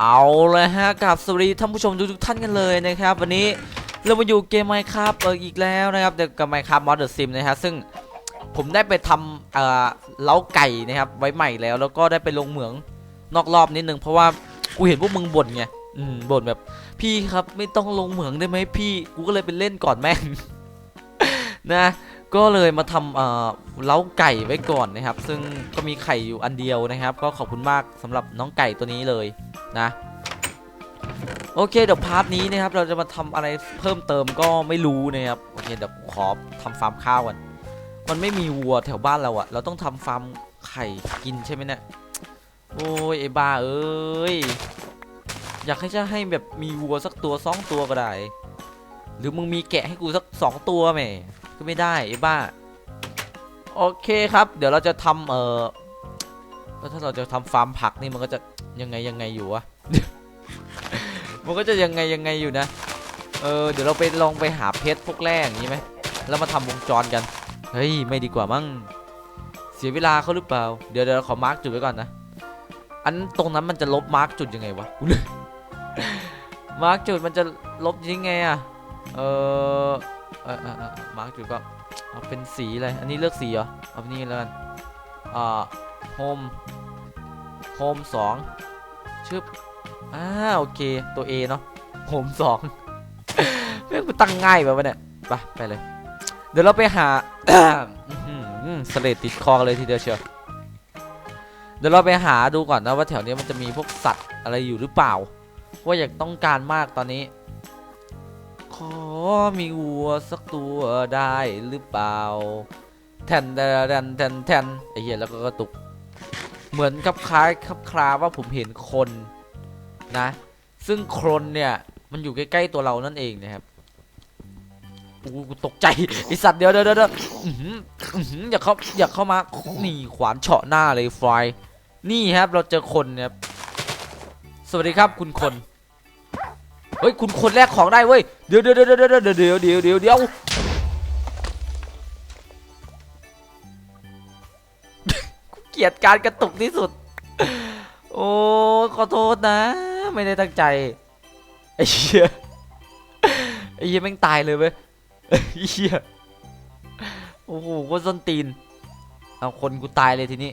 เอาเลยฮะกับสวัสดีท่านผู้ชมทุกท่านกันเลยนะครับ วันนี้เรามาอยู่เกมไมค์ครับอออีกแล้วนะครับเดี๋ยวกับไมค์ครับมอดเดอร์ซิมนะฮะซึ่งผมได้ไปทำเอ่อเล้าไก่นะครับไว้ใหม่แล้ว แล้วก็ได้ไปลงเหมืองนอกรอบนิดนึงเพราะว่ากูเห็นพวกมึงบ่นไงอืมบ่นแบบ พี่ครับไม่ต้องลงเหมืองได้ไหมพี่กูก็เลยไปเล่นก่อนแม่งนะ ก็เลยมาทำเอ่อเล้าไก่ไว้ก่อนนะครับ ซึ่งก็มีไข่อยู่อันเดียวนะครับ ก็ขอบคุณมากสำหรับน้องไก่ตัวนี้เลย นะโอเคเดี๋ยวพาร์ทนี้นะครับ เราจะมาทำอะไรเพิ่มเติมก็ไม่รู้นะครับโอเคเดี๋ยวขอทำฟาร์มข้าวก่อนมันไม่มีวัวแถวบ้านเราอะเราต้องทำฟาร์มไข่กินใช่ไหมเนี่ยโอ้ยไอ้บ้าเอ้ยอยากให้จะให้แบบมีวัวสักตัวสองตัวก็ได้ หรือมึงมีแกะให้กูสักสองตัวแหมก็ไม่ได้ไอ้บ้าโอเคครับ เดี๋ยวเราจะทำเอ่อถ้าเราจะทำฟาร์มผักนี่มันก็จะ ยังไงยังไงอยู่วะ มันก็จะยังไงยังไงอยู่นะ เออเดี๋ยวเราไปลองไปหาเพชรพวกแร่อย่างนี้ไหมแล้วมาทำวงจรกัน เฮ้ยไม่ดีกว่ามั้ง เสียเวลาเขาหรือเปล่า เดี๋ยวเดี๋ยวขอมาร์กจุดไว้ก่อนนะ อันตรงนั้นมันจะลบมาร์กจุดยังไงวะ มาร์กจุดมันจะลบยังไงอะเออเออเออมาร์กจุดก็เอาเป็นสีอะไร อันนี้เลือกสีเหรอ เอาเป็นนี่แล้วกันอ่าโฮมโฮมสอง ชึบอ่าโอเคตัว A เนาะโฮมสองเพื่อนกูตั้งง่ายแบบวะเนี่ยไปไปเลย เดี๋ยวเราไปหาสเลดติดคอเลยทีเดียวเชียวเดี๋ยวเราไปหาดูก่อนนะว่าแถวนี้มันจะมีพวกสัตว์อะไรอยู่หรือเปล่าว่าอยากต้องการมากตอนนี้ ขอมีวัวสักตัวได้หรือเปล่าแทนแทนแทนแทนไอ้เหี้ยแล้วก็กระตุก เหมือนกับคล้ายครับคลาว่าผมเห็นคนนะ ซึ่งคนเนี่ยมันอยู่ใกล้ๆตัวเรานั่นเองนะครับอู้ตกใจไอสัตว์เดี๋ยวเดี๋ยวเดี๋ยวอย่าเข้าอย่าเข้ามานี่ขวานเฉาะหน้าเลยไฟนี่ครับเราเจอคนเนี่ยสวัสดีครับคุณคนเฮ้ยคุณคนแรกของได้เว้ยเดี๋ยวเดี๋ยวเดี๋ยวเดี๋ยวเดี๋ยวเดี๋ยวเดี๋ยว เกลียดการกระตุกที่สุด โอ้ขอโทษนะ ไม่ได้ตั้งใจไอ้เหี้ยไอ้เหี้ยแม่งตายเลยเว้ยไอ้เหี้ยโอ้โหโคตรส้นตีนเอาคนกูตายเลยทีนี้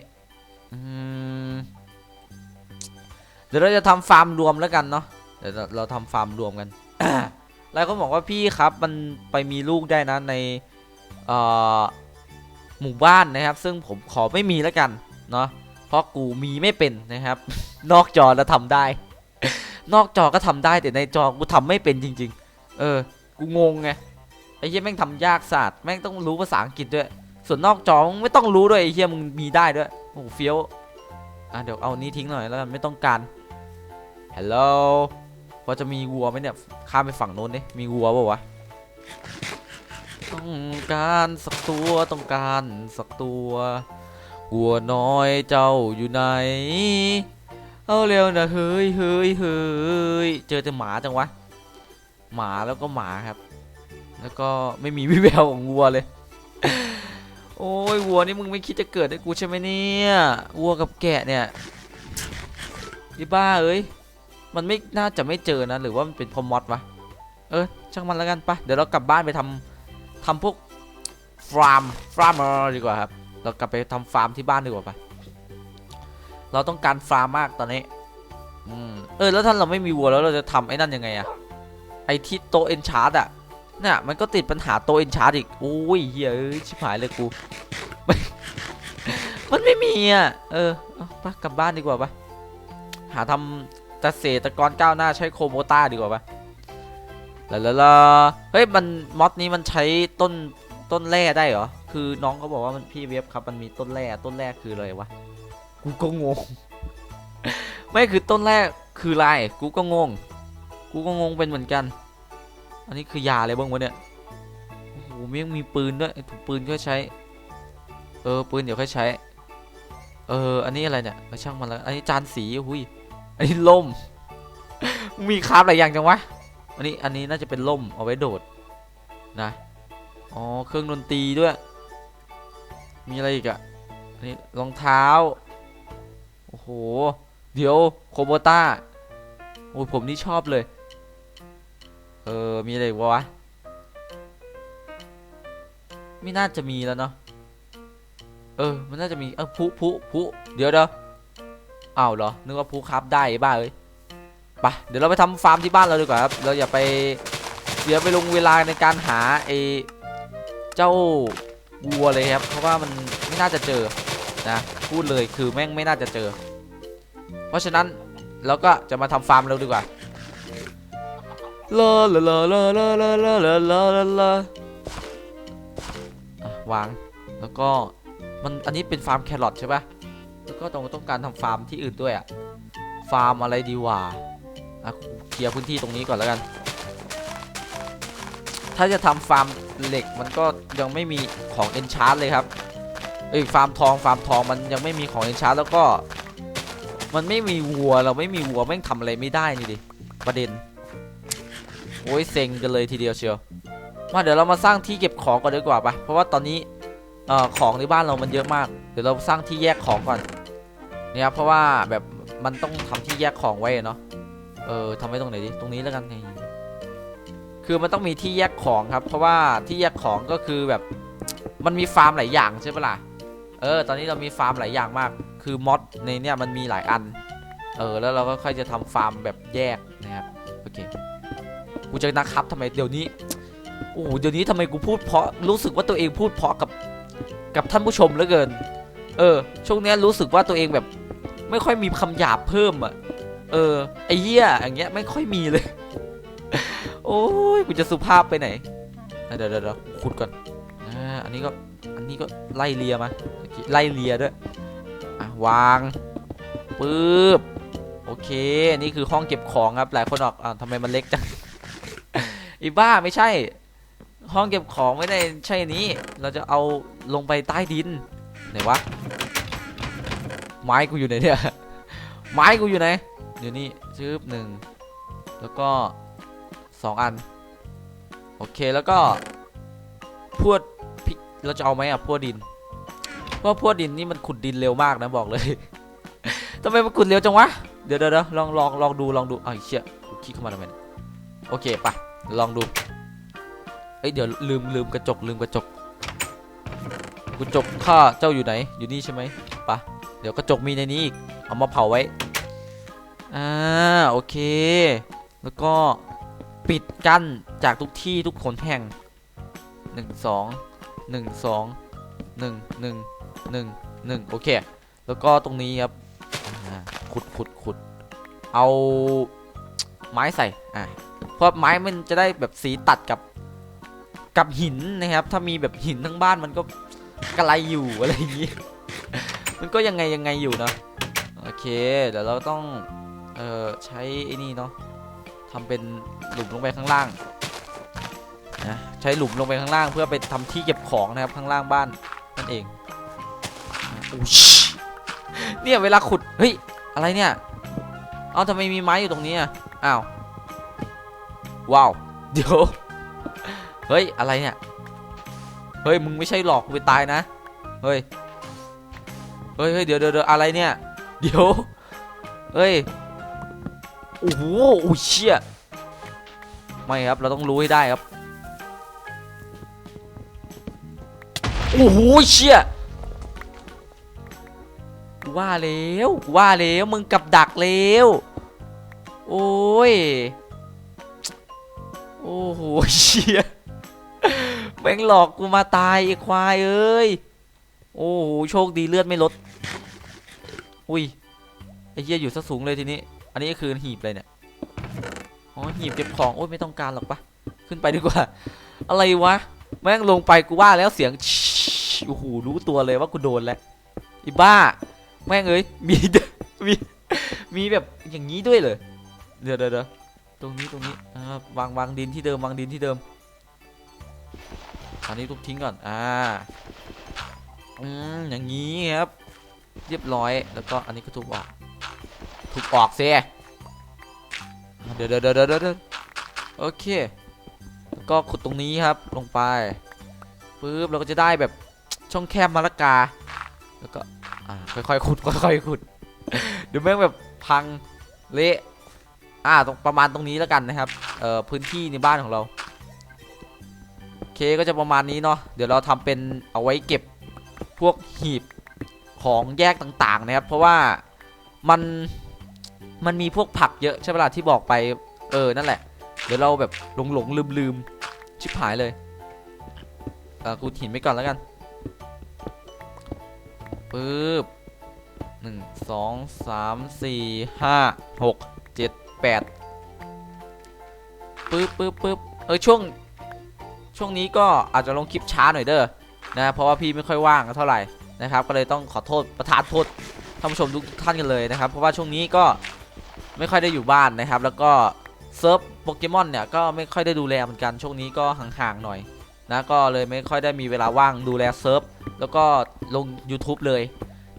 เดี๋ยวเราจะทำฟาร์มรวมแล้วกันเนาะเดี๋ยวเราเราทำฟาร์มรวมกันหลายคนบอกว่าพี่ครับมันไปมีลูกได้นะในหมู่บ้านนะครับ ซึ่งผมขอไม่มีแล้วกัน เนาะเพราะกูมีไม่เป็นนะครับ นอกจอแล้วทำได้ นอกจอก็ทำได้แต่ในจอกูทำไม่เป็นจริง ๆ เออ กูงงไงไอ้เหี้ยแม่งทำยากศาสตร์แม่งต้องรู้ภาษาอังกฤษด้วย ส่วนนอกจอมึงไม่ต้องรู้ด้วยไอ้เหี้ยมึงมีได้ด้วยโอ้โหเฟี้ยวอะเดี๋ยวเอานี้ทิ้งหน่อยแล้วกันไม่ต้องการฮัลโหลพอจะมีวัวไหมเนี่ยข้ามไปฝั่งโน้นดิมีวัวป่าวะต้องการสักตัวต้องการสักตัว วัวน้อยเจ้าอยู่ไหน เอาเร็วนะเฮ้ยเฮ้ยเฮ้ยเจอแต่หมาจังวะ หมาแล้วก็หมาครับ แล้วก็ไม่มีวิแววของวัวเลย โอ้ยวัวนี่มึงไม่คิดจะเกิดให้กูใช่ไหมเนี่ยวัวกับแกะเนี่ยยี่บ้าเอ้ยมันไม่น่าจะไม่เจอนะหรือว่ามันเป็นพอมอดวะเออช่างมันแล้วกันปะเดี๋ยวเรากลับบ้านไปทำทำพวกฟาร์มฟาร์มเมอร์ดีกว่าครับ เรากลับไปทำฟาร์มที่บ้านดีกว่าปะเราต้องการฟาร์มมากตอนนี้อืมเออแล้วถ้าเราไม่มีวัวแล้วเราจะทำไอ้นั่นยังไงอะไอ้ที่โตเอนชาร์ดอะเนี่ยมันก็ติดปัญหาโตเอนชาร์ดอีกโอ้ยเฮ้ยชิบหายเลยกูมันไม่มีอะเออปกลับบ้านดีกว่าปะหาทำเกษตรกรก้าวหน้าใช้โคโมต้าดีกว่าปะลาลาลาเฮ้ยมันมอดนี้มันใช้ต้นต้นแร่ได้เหรอ คือน้องเขาบอกว่ามันพี่เว็บครับมันมีต้นแร่ต้นแร่คืออะไรวะกูก็งง ไม่คือต้นแร่คืออะไรกูก็งง กูก็งงเป็นเหมือนกัน อันนี้คือยาอะไรบ้างวะเนี่ยโอ้โหมียังมีปืนด้วยถูกปืนก็ใช้ เออปืนเดี๋ยวค่อยใช้ เอออันนี้อะไรเนี่ยเออช่างมันแล้วอันนี้จานสีหุยอันนี้ล่ม มีคราบหลายอย่างจังวะอันนี้อันนี้น่าจะเป็นล่มเอาไว้โดดนะอ๋อเครื่องดนตรีด้วย มีอะไรอีกอะนนี้รองเท้า โอ้โห เดี๋ยวโคโบต้า โอ้ยผมนี่ชอบเลย เออ มีอะไรอีกวะ ไม่น่าจะมีแล้วเนาะ เออ มันน่าจะมี เออพุพุพุเดี๋ยวเดี๋ยวอ้าวเหรอ นึกว่าพุครับได้ไอ้บ้าเอ้ยไปเดี๋ยวเราไปทำฟาร์มที่บ้านเราดีกว่าครับ เราอย่าไปเสียไปลงเวลาในการหาไอ้เจ้า วัวเลยครับ เพราะว่ามันไม่น่าจะเจอนะพูดเลยคือแม่งไม่น่าจะเจอ เพราะฉะนั้นเราก็จะมาทำฟาร์มเราดีกว่าเลอเลอเลอเลอเลอเลอเลอเลอเลอเลอเลวางแล้วก็มันอันนี้เป็นฟาร์มแครอทใช่ปะแล้วก็ต้องต้องการทำฟาร์มที่อื่นด้วยอะฟาร์มอะไรดีวะอะเคลียร์พื้นที่ตรงนี้ก่อนแล้วกัน ถ้าจะทำฟาร์มเหล็กมันก็ยังไม่มีของเอนชาร์ดเลยครับเอ้ยฟาร์มทองฟาร์มทองมันยังไม่มีของเอนชาร์ดแล้วก็ มันไม่มีวัวเราไม่มีวัวแม่งทำอะไรไม่ได้นี่ดิประเด็นโอ้ยเซ็งกันเลยทีเดียวเชียวมาเดี๋ยวเรามาสร้างที่เก็บของก่อนดีกว่าปะเพราะว่าตอนนี้เอ่อของในบ้านเรามันเยอะมาก เดี๋ยวเราสร้างที่แยกของก่อนเนี่ยครับเพราะว่าแบบมันต้องทำที่แยกของไว้เนาะ เออทำไว้ตรงไหนดิตรงนี้แล้วกันนี่ คือมันต้องมีที่แยกของครับ เพราะว่าที่แยกของก็คือแบบมันมีฟาร์มหลายอย่างใช่ปะล่ะเออ ตอนนี้เรามีฟาร์มหลายอย่างมาก คือมอดในเนี่ยมันมีหลายอัน เออ แล้วเราก็ค่อยจะทำฟาร์มแบบแยกนะครับ โอเค กูจะนะครับทำไมเดี๋ยวนี้ โอ้โหเดี๋ยวนี้ทำไมกูพูดเพราะ รู้สึกว่าตัวเองพูดเพราะกับ กับท่านผู้ชมเหลือเกิน เออ ช่วงเนี้ยรู้สึกว่าตัวเองแบบ ไม่ค่อยมีคำหยาบเพิ่มอะ เออ ไอ้เหี้ยอย่างเงี้ยไม่ค่อยมีเลย อ้ยกูจะสุภาพไปไหนเดี๋ยวเดี๋ยวเดี๋ยวขุดก่อนอ่าอันนี้ก็อันนี้ก็ไล่เลียมาไล่เลียด้วยอะวางปึ๊บโอเคนี่คือห้องเก็บของครับหลายคนบอกอ่าทำไมมันเล็กจังอีบ้าไม่ใช่ ห้องเก็บของไม่ได้ใช่นี้ เราจะเอาลงไปใต้ดินไหนวะไม้กูอยู่ไหนเนี่ยไม้กูอยู่ไหนเดี๋ยวนี้ชืบหนึ่งแล้วก็ สองอัน โอเคแล้วก็พวดพิเราจะเอาไหมอะพวดดินเพราะพวกดินนี่มันขุดดินเร็วมากนะบอกเลยทำไมมันขุดเร็วจังวะเดี๋ยวเดี๋ยวเดี๋ยวลองลองลองดูลองดูอ้าวไอ้เชี่ยคลิกเข้ามาทำไมเนี่ยโอเคปะลองดูเอ้ยเดี๋ยวลืมลืมกระจกลืมกระจกกระจกข้าเจ้าอยู่ไหนอยู่นี่ใช่ไหมปะเดี๋ยวกระจกมีในนี้อีกเอามาเผาไว้อ่าโอเค แล้วก็ ปิดกั้นจากทุกที่ทุกขนแห่งหนึ่งสองหนึ่งสองหนึ่งหนึ่งหนึ่งหนึ่งโอเค แล้วก็ตรงนี้ครับขุดขุดขุดเอาไม้ใส่อ่าเพราะไม้มันจะได้แบบสีตัดกับกับหินนะครับ ถ้ามีแบบหินทั้งบ้านมันก็กระไรอยู่อะไรอย่างงี้ มันก็ยังไงยังไงอยู่เนอะโอเค เดี๋ยวเราต้อง เอ่อ ใช้ไอ้นี่เนาะ ทำเป็นหลุมลงไปข้างล่างนะใช้หลุมลงไปข้างล่าง เพื่อไปทำที่เก็บของนะครับข้างล่างบ้านนั่นเองอุ๊ยเนี่ยเวลาขุดเฮ้ยอะไรเนี่ยเอาทำไมมีไม้อยู่ตรงนี้อะอ้าวว้าวเดี๋ยวเฮ้ยอะไรเนี่ยเฮ้ยมึงไม่ใช่หลอกกูไปตายนะเฮ้ยเฮ้ยเฮ้ยเดี๋ยวเดี๋ยวเดี๋ยวอะไรเนี่ยเดี๋ยวเฮ้ยโอ้โหโอ้เชี่ย ไม่ครับ เราต้องรู้ให้ได้ครับ โอ้โหเชี่ยกูว่าแล้วกูว่าแล้วมึงกับดักแล้วโอ้ย โอ้โหเชี่ยแม่งหลอกกูมาตายไอ้ควายเอ้ย โอ้โหโชคดีเลือดไม่ลด อุ้ยไอ้เหี้ยอยู่ซะสูงเลยทีนี้ อันนี้คือหีบเลยเนี่ย อ๋อหีบเก็บของโอ้ยไม่ต้องการหรอกปะขึ้นไปดีกว่า อะไรวะ แม่งลงไปกูว่าแล้วเสียงโอ้โหรู้ตัวเลยว่ากูโดนแล้วอีบ้า แม่งเอ้ยมีมีมีแบบอย่างนี้ด้วยเลยเดี๋ยวเดี๋ยวเดี๋ยวตรงนี้ตรงนี้อ่าวางวางดินที่เดิมวางดินที่เดิมอันนี้ทุบทิ้งก่อนอ่าอืมอย่างนี้ครับ เรียบร้อยแล้วก็อันนี้ก็ทุบออกทุบออกเสียเดี๋ยว เดี๋ยวเดี๋ยวเดี๋ยวเดี๋ยวโอเคแล้วก็ขุดตรงนี้ครับลงไปปึ๊บเราก็จะได้แบบช่องแคบมะละกา แล้วก็อ่าค่อยๆขุดค่อยๆขุดเดี๋ยวแม่งแบบพังเละอ่าตรงประมาณตรงนี้แล้วกันนะครับเอ่อพื้นที่ในบ้านของเราโอเคก็จะประมาณนี้เนาะเดี๋ยวเราทำเป็นเอาไว้เก็บพวกหีบของแยกต่างๆนะครับเพราะว่ามัน มันมีพวกผักเยอะใช่ไหมล่ะที่บอกไป เออ นั่นแหละ เดี๋ยวเราแบบหลงหลงลืมลืมชิบหายเลยเออกูหินไปก่อนแล้วกันปึ๊บหนึ่งสองสามสี่ห้าหกเจ็ดแปดปึ๊บปึ๊บปึ๊บเออช่วงช่วงนี้ก็อาจจะลงคลิปช้าหน่อยเด้อนะเพราะว่าพี่ไม่ค่อยว่างเท่าไหร่นะครับ ก็เลยต้องขอโทษประทานโทษท่านผู้ชมทุกท่านกันเลยนะครับ เพราะว่าช่วงนี้ก็ ไม่ค่อยได้อยู่บ้านนะครับ แล้วก็เซิร์ฟโปเกมอนเนี่ยก็ไม่ค่อยได้ดูแลเหมือนกันช่วงนี้ก็ห่างๆหน่อยนะก็เลยไม่ค่อยได้มีเวลาว่างดูแลเซิร์ฟแล้วก็ลง YouTube เลย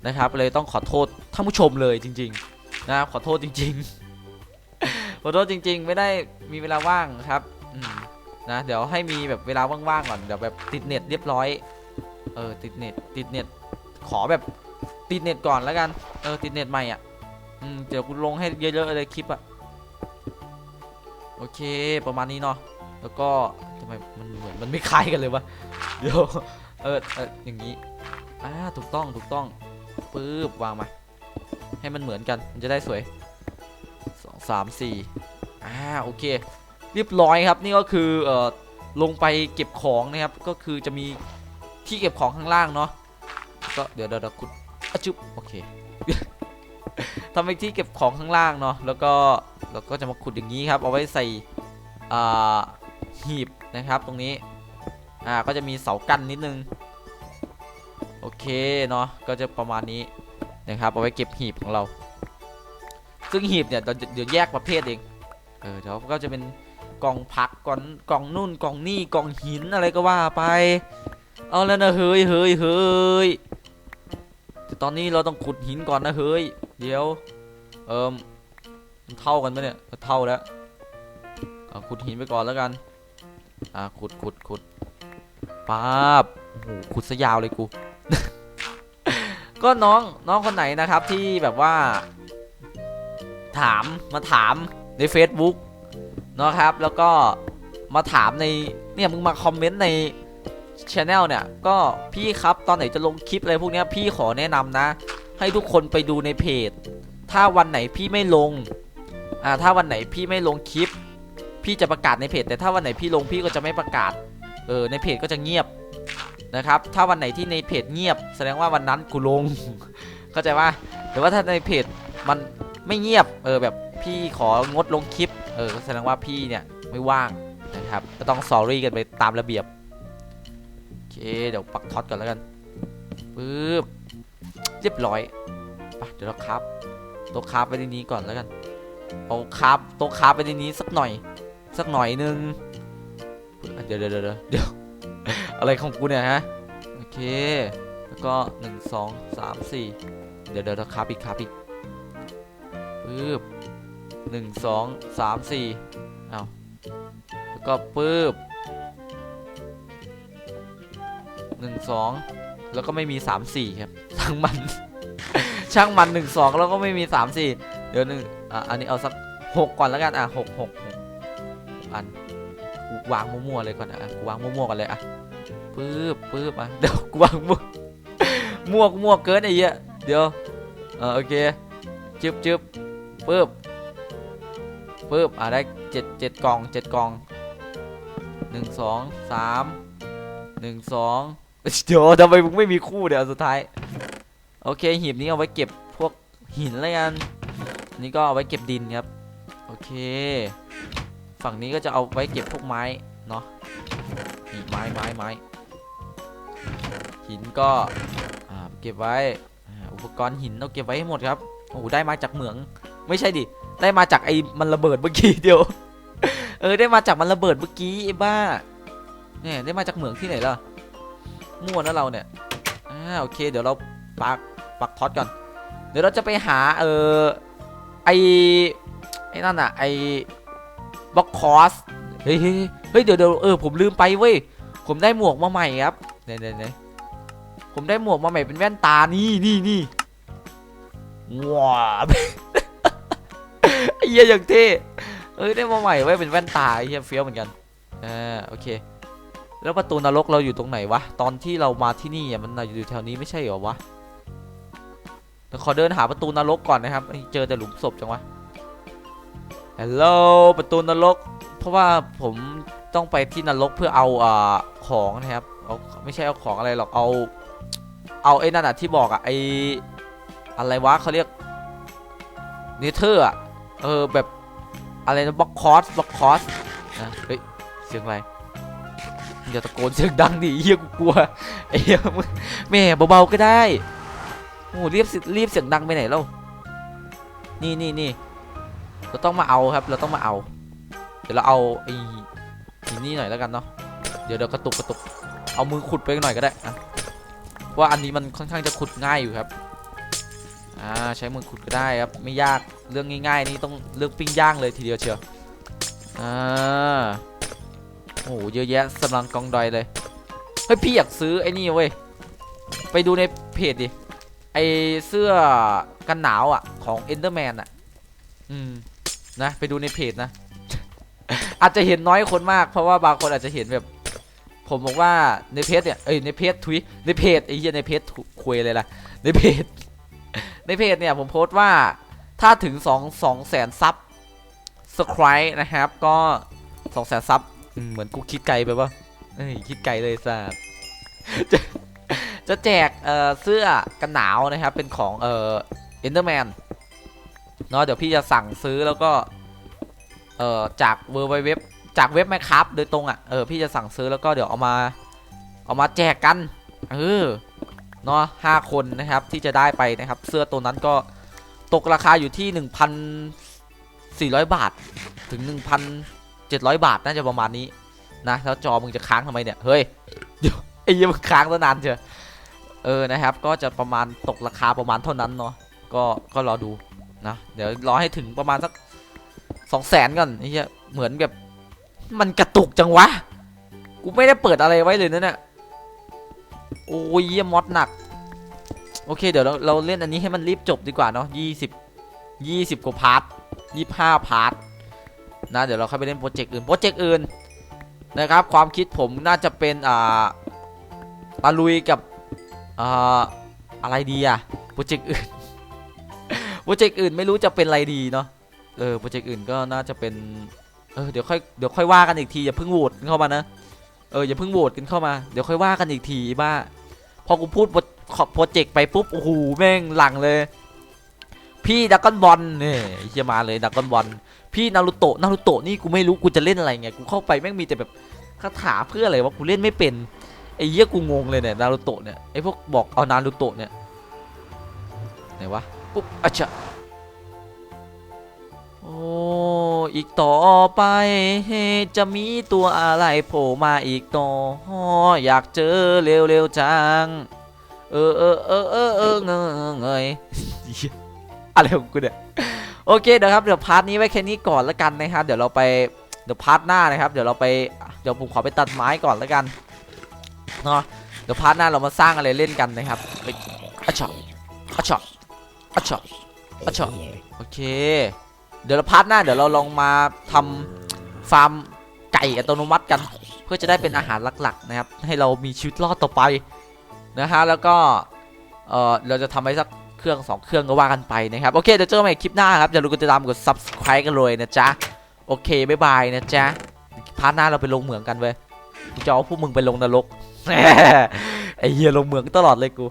นะครับ เลยต้องขอโทษท่านผู้ชมเลยจริง ๆ นะครับขอโทษจริง ๆ ขอโทษจริง ๆ ไม่ได้มีเวลาว่างครับนะเดี๋ยวให้มีแบบเวลาว่างๆก่อนเดี๋ยวแบบติดเน็ตเรียบร้อยเออติดเน็ตติดเน็ตขอแบบติดเน็ตก่อนแล้วกันเออติดเน็ตใหม่อะ อืมเดี๋ยวกูลงให้เยอะๆเลยคลิปอะโอเคประมาณนี้เนาะแล้วก็ทำไมมันเหมือนมันไม่คล้ายกันเลยวะเดี๋ยวเออเอออย่างนี้อ่าถูกต้องถูกต้องปึ๊บวางมา ให้มันเหมือนกันมันจะได้สวยสองสามสี่อ่าโอเค เรียบร้อยครับนี่ก็คือเอ่อลงไปเก็บของนะครับก็คือจะมีที่เก็บของข้างล่างเนาะก็เดี๋ยวเดี๋ยวเดี๋ยวขุดอจุ๊บโอเค ทำเป็นที่เก็บของข้างล่างเนาะแล้วก็เราก็จะมาขุดอย่างนี้ครับ เอาไว้ใส่หีบนะครับตรงนี้อ่าก็จะมีเสากั้นนิดนึง โอเคเนาะก็จะประมาณนี้นะครับเอาไว้เก็บหีบของเรา ซึ่งหีบเนี่ยเดี๋ยวแยกประเภทเองเออเดี๋ยวก็จะเป็นกล่องผักกล่องกล่องนู่นกล่องนี่กล่องหินอะไรก็ว่าไปเอาแล้วนะเฮ้ยเฮ้ยเฮ้ยแต่ตอนนี้เราต้องขุดหินก่อนนะเฮ้ย เดี๋ยว เอิมมันเท่ากันปะเนี่ยเท่าแล้วเอาขุดหินไปก่อนแล้วกัน อ่าขุดขุดขุดป๊าบโอ้หขุดซะยาวเลยกู ก็น้องน้องคนไหนนะครับที่แบบว่า ถามมาถามใน Facebook เนาะครับ แล้วก็มาถามในเนี่ยมึงมาคอมเมนต์ในช anel เนี่ย ก็พี่ครับตอนไหนจะลงคลิปอะไรพวกเนี้ยพี่ขอแนะนำนะ ให้ทุกคนไปดูในเพจ ถ้าวันไหนพี่ไม่ลง อ่า ถ้าวันไหนพี่ไม่ลงคลิป พี่จะประกาศในเพจ แต่ถ้าวันไหนพี่ลงพี่ก็จะไม่ประกาศ เออ ในเพจก็จะเงียบนะครับ ถ้าวันไหนที่ในเพจเงียบ แสดงว่าวันนั้นกูลง เข้าใจว่าแต่ว่าถ้าในเพจมันไม่เงียบ เออ แบบพี่ของดลงคลิป เออ แสดงว่าพี่เนี่ยไม่ว่างนะครับ ก็ต้องสอรี่กันไปตามระเบียบ โอเค เดี๋ยวปักท็อตก่อนแล้วกันปึ๊บ เรียบร้อยไปเดี๋ยวเราครับโต๊ะคราฟไปในนี้ก่อนแล้วกัน เอาคราฟโต๊ะคราฟไปในนี้สักหน่อย สักหน่อยหนึงเดี๋ยวเดี๋ยวเดี๋ยวเดี๋ยวเดี๋ยวอะไรของกูเนี่ยฮะ โอเค แล้วก็หนึ่งสองสามสี่เดี๋ยวเดี๋ยวเราคราฟอีกคราฟอีกปึ๊บหนึ่งสองสามสี่เอาแล้วก็ปึ๊บหนึ่งสองแล้วก็ไม่มีสามสี่ครับ ทั้งมัน ช่างมันหนึ่งสองแล้วก็ไม่มีสามสี่เดี๋ยวหนึ่งอะอันนี้เอาสักหกก่อนแล้วกันอะหกหกหกอันกูวางมั่วๆเลยก่อนนะอะกูวางมั่วๆก่อนเลยอะปึ๊บปึ๊บอะเดี๋ยวกูวางมั่วมั่วมั่วเกินไอ้เหี้ยเดี๋ยวเออโอเคจึบจึบปึ๊บปึ๊บอะได้เจ็ดเจ็ดกล่องเจ็ดกล่องหนึ่งสองสามหนึ่งสองเดี๋ยวทำไมมึงไม่มีคู่เดี๋ยวสุดท้าย โอเคหีบนี้เอาไว้เก็บพวกหินแล้วกันนนี้ก็เอาไว้เก็บดินครับ โอเค ฝั่งนี้ก็จะเอาไว้เก็บพวกไม้เนาะนี่ไม้ไม้ไม้หินก็เก็บไว้อุปกรณ์หินเราเก็บไว้ให้หมดครับโอ้โหได้มาจากเหมือง ไม่ใช่ดิ ได้มาจากไอ้มันระเบิดเมื่อกี้เดียว เออได้มาจากมันระเบิดเมื่อกี้ไอ้บ้า เนี่ยได้มาจากเหมืองที่ไหนล่ะมั่วนะเราเนี่ย อ่าโอเค เดี๋ยวเราปัก ปักท็อตก่อน เดี๋ยวเราจะไปหาเออไอไอ้นั่นอะไอบล็อกคอสเฮ้ยเฮ้ยเดี๋ยวเดี๋ยวเออผมลืมไปเว้ยผมได้หมวกมาใหม่ครับเนี่ยเนี่ยเนี่ยผมได้หมวกมาใหม่เป็นแว่นตานี่นี่นี่ว้าไอ้เหี้ยอย่างเท่อ้ยได้มาใหม่ไว้ยเป็นแว่นตาไอ้เหี้ยเฟี้ยวเหมือนกันอ่าโอเค แล้วประตูนรกเราอยู่ตรงไหนวะตอนที่เรามาที่นี่อะมันอยู่แถวนี้ไม่ใช่เหรอวะ ดี๋ยวขอเดินหาประตูนรกก่อนนะครับเจอแต่หลุมศพจังวะฮัลโหลประตูนรก เพราะว่าผมต้องไปที่นรกเพื่อเอาอ่าของนะครับเอาไม่ใช่เอาของอะไรหรอกเอาเอาไอ้นั่นอะที่บอกอะไอ้อะไรวะเขาเรียกเนเธอร์อะเออแบบอะไรนะบล็อกคอสบล็อกคอสนะเฮ้ยเสียงอะไรอย่าตะโกนเสียงดังดิเฮียกูกลัวไอ้เหี้ยมึงแม่เบาๆก็ได้ โอ้รีบรีบเสียงดังไปไหนแล้วนี่นี่นี่เราต้องมาเอาครับ เราต้องมาเอา เดี๋ยวเราเอาไอ้ไอนี่หน่อยแล้วกันเนาะเดี๋ยวเดี๋ยวกระตุกกระตุก เอามือขุดไปหน่อยก็ได้อะเพราะว่าอันนี้มันค่อนข้างจะขุดง่ายอยู่ครับอ่าใช้มือขุดก็ได้ครับไม่ยากเรื่องง่าย ๆ นี่ต้องเลือกปิ้งย่างเลยทีเดียวเชียวอ่าโอ้โหเยอะแยะสำลังกองดอยเลยเฮ้ยพี่อยากซื้อไอ้นี่เว้ยไปดูในเพจดิ ไอเสื้อกันหนาวอะ ของ Enderman อะ อืม นะ ไปดูในเพจนะ อาจจะเห็นน้อยคนมาก เพราะว่าบางคนอาจจะเห็นแบบ ผมบอกว่าในเพจเนี่ย เอ้ย ในเพจทวิในเพจไอ้เหี้ยในเพจคุยเลยล่ะ ในเพจ ในเพจเนี่ยผมโพสต์ว่า ถ้าถึง2 2แสนซับสไครต์นะครับ ก็2แสนซับเหมือนกูคิดไกลไปปะเอ้ย คิดไกลเลยสัส จะแจกเเสื้อกันหนาวนะครับ เป็นของเออเอนเดอร์แมนเนาะเดี๋ยวพี่จะสั่งซื้อแล้วก็เอ่อจากเวอร์เว็บจากเว็บแมคครับโดยตรงอะเออพี่จะสั่งซื้อแล้วก็เดี๋ยวเอามาเอามาแจกกันเออเนาะห้าคนนะครับที่จะได้ไปนะครับ เสื้อตัวนั้นก็ตกราคาอยู่ที่ 1,400 บาท ถึง 1,700 บาทน่าจะประมาณนี้นะแล้วจอมึงจะค้างทำไมเนี่ย เฮ้ยเดี๋ยว ไอ้ยังค้างตั้งนานเชียวเออนะครับ ก็จะประมาณตกราคาประมาณเท่านั้นเนาะก็ก็รอดูนะเดี๋ยวรอให้ถึงประมาณสักสองแสนก่อนไอ้เหี้ยเหมือนแบบมันกระตุกจังวะ กูไม่ได้เปิดอะไรไว้เลยนะเนี่ยโอ้ยเยี่ยมอดหนัก โอเค เดี๋ยวเราเราเล่นอันนี้ให้มันรีบจบดีกว่าเนาะยี่สิบยี่สิบกว่าพาร์ทยี่ห้าพาร์ทนะเดี๋ยวเราเข้าไปเล่นโปรเจกต์อื่นโปรเจกต์อื่นนะครับความคิดผมน่าจะเป็นอ่า ตะลุยกับอ่าอะไรดีอะโปรเจกต์อื่นโปรเจกต์อื่นไม่รู้จะเป็นอะไรดีเนาะเออโปรเจกต์อื่นก็น่าจะเป็นเออเดี๋ยวค่อยเดี๋ยวค่อยว่ากันอีกทีอย่าเพิ่งโหวตกันเข้ามานะเอออย่าเพิ่งโหวตกันเข้ามาเดี๋ยวค่อยว่ากันอีกทีบ้าพอกูพูดโปรโปรเจกต์ไปปุ๊บโอ้โหแม่งหลังเลย พี่ดักกอนบอลเนี่ยเฮียมาเลยดักกอนบอลพี่นารูโตะนารูโตะนี่กูไม่รู้กูจะเล่นอะไรไงกูเข้าไปแม่งมีแต่แบบคาถาเพื่ออะไรวะกูเล่นไม่เป็น ไอ้เหี้ยกูงงเลยเนี่ยนารูโตะเนี่ยไอ้พวกบอกเอานารูโตะเนี่ยไหนวะปุ๊บอะชะโอ้อีกต่อไปจะมีตัวอะไรโผล่มาอีกต่ออยากเจอเร็วๆจังเออเออเออเออเออเงยเงยอะไรของกูเนี่ยโอเคเดี๋ยวครับเดี๋ยวพาร์ทนี้ไว้แค่นี้ก่อนแล้วกันนะครับเดี๋ยวเราไปเดี๋ยวพาร์ทหน้านะครับ เดี๋ยวเราไปเดี๋ยวผมขอไปตัดไม้ก่อนแล้วกัน เนาะเดี๋ยวพาร์ทหน้าเรามาสร้างอะไรเล่นกันนะครับเฮ้ยอะช็ออะช็ออะช็ออะช็อโอเค เดี๋ยวเราพาร์ทหน้าเดี๋ยวเราลองมาทำฟาร์มไก่อัตโนมัติกัน เพื่อจะได้เป็นอาหารหลักๆนะครับ ให้เรามีชีวิตรอดต่อไปนะฮะแล้วก็เออเราจะทำไว้สักเครื่องสองเครื่องก็ว่ากันไปนะครับ โอเคเดี๋ยวเจอกันใหม่คลิปหน้าครับอย่าลืมกดติดตามกด subscribe กันเลยนะจ๊ะ โอเค บ๊ายบายนะจ๊ะ พาร์ทหน้าเราไปลงเหมืองกันเว้ยจะเอาพวกมึงไปลงนรก ไอเหี้ยลงเมืองตลอดเลยกู